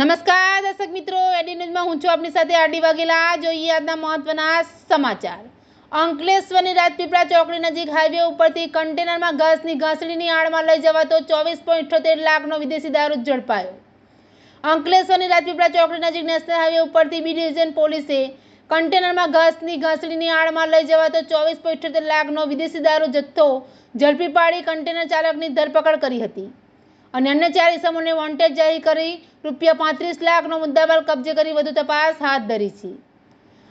નમસ્કાર, દર્શક મિત્રો. એડી ન્યૂઝમાં હું છું આપની સાથે આરડી વાઘેલા. જોઈએ આજના મહત્વના સમાચાર. અંકલેશ્વરની રાજપીપળા ચોકડી નજીક હાઈવે ઉપરથી કન્ટેનરમાં ઘાસની ઘાસડીની આડમાં લઈ જવાતો ચોવીસ પોઈન્ટ લાખનો વિદેશી દારૂ ઝડપાયો. અંકલેશ્વરની રાજપીપળા ચોકડી નજીક નેશનલ હાઈવે ઉપરથી બી ડિવિઝન પોલીસે કન્ટેનરમાં ઘાસની ઘાસડીની આડમાં લઈ જવાતો ચોવીસ પોઈન્ટ લાખનો વિદેશી દારૂ જથ્થો ઝડપી પાડી કન્ટેનર ચાલકની ધરપકડ કરી હતી. અને અન્ય ચાર ઇસમોને વોન્ટેડ જાહેર કરી રૂપિયા પાંત્રીસ લાખનો મુદ્દામાલ કબજે કરી વધુ તપાસ હાથ ધરી છે.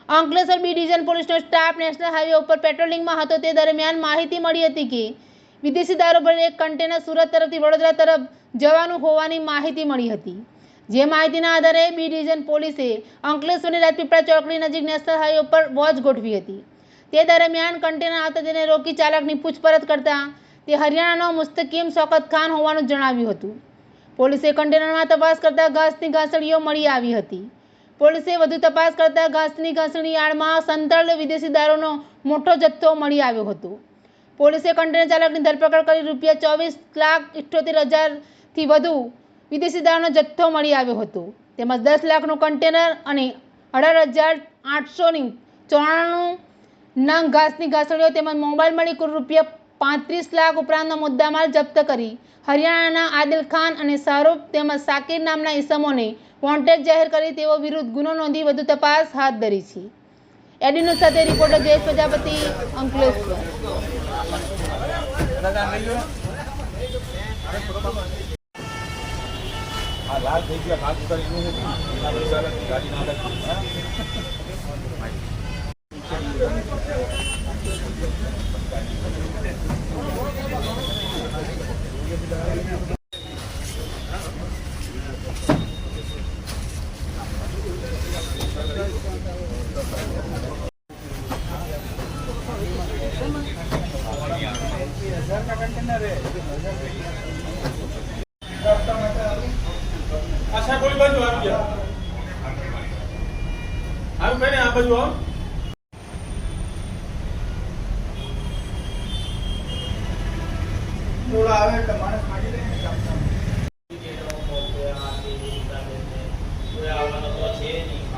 અંકલેશ્વર બી ડિવિઝન પોલીસનો સ્ટાફ નેશનલ હાઈવે ઉપર પેટ્રોલિંગમાં હતો તે દરમિયાન માહિતી મળી હતી કે વિદેશી દારૂ ભરેલ એક કન્ટેનર સુરત તરફથી વડોદરા તરફ જવાનું હોવાની માહિતી મળી હતી. જે માહિતીના આધારે બી ડિવિઝન પોલીસે અંકલેશ્વરની રાજપીપળા ચોકડી નજીક નેશનલ હાઈવે ઉપર વોચ ગોઠવી હતી. તે દરમિયાન કન્ટેનર આવતા તેને રોકી ચાલકની પૂછપરછ કરતા તે હરિયાણાનો મુસ્તકીમ શોકત ખાન હોવાનું જણાવ્યું હતું. પોલીસે કન્ટેનરમાં તપાસ કરતા ઘાસની ઘાસણીઓ મળી આવી હતી. પોલીસે વધુ તપાસ કરતા ઘાસની ઘાસણી આડમાં સંતળ વિદેશી દારૂનો મોટો જથ્થો મળી આવ્યો હતો. પોલીસે કન્ટેનર ચાલકની ધરપકડ કરી રૂપિયા ચોવીસ લાખ ઇઠ્ઠોતેર હજારથી વધુ વિદેશી દારૂનો જથ્થો મળી આવ્યો હતો. તેમજ દસ લાખનું કન્ટેનર અને અઢાર હજાર આઠસોની ચોરાણું નંગ ઘાસની ઘાસણીઓ તેમજ મોબાઈલ મળી કુલ રૂપિયા પાંત્રીસ લાખ ઉપરાંતનો મુદ્દામાલ જપ્ત કરી. હરિયાણાના આદિલ ખાન અને શાહરૂખ તેમજ સાકિર નામના ઇસમોને વોન્ટેડ જાહેર કરી તેઓ વિરુદ્ધ ગુનો નોંધી વધુ તપાસ હાથ ધરી છે. એડીનું સાથે રિપોર્ટર જયેશ પ્રજાપતિ, અંકલેશ્વર. આ લાલ થઈ ગયા हजार का कंटेनर है अच्छा कोई बाजू आप क्या आप कहीं आप बाजू आप થોડા આવે એટલે માણસ માગી લે ને આવવાનો તો છે નહીં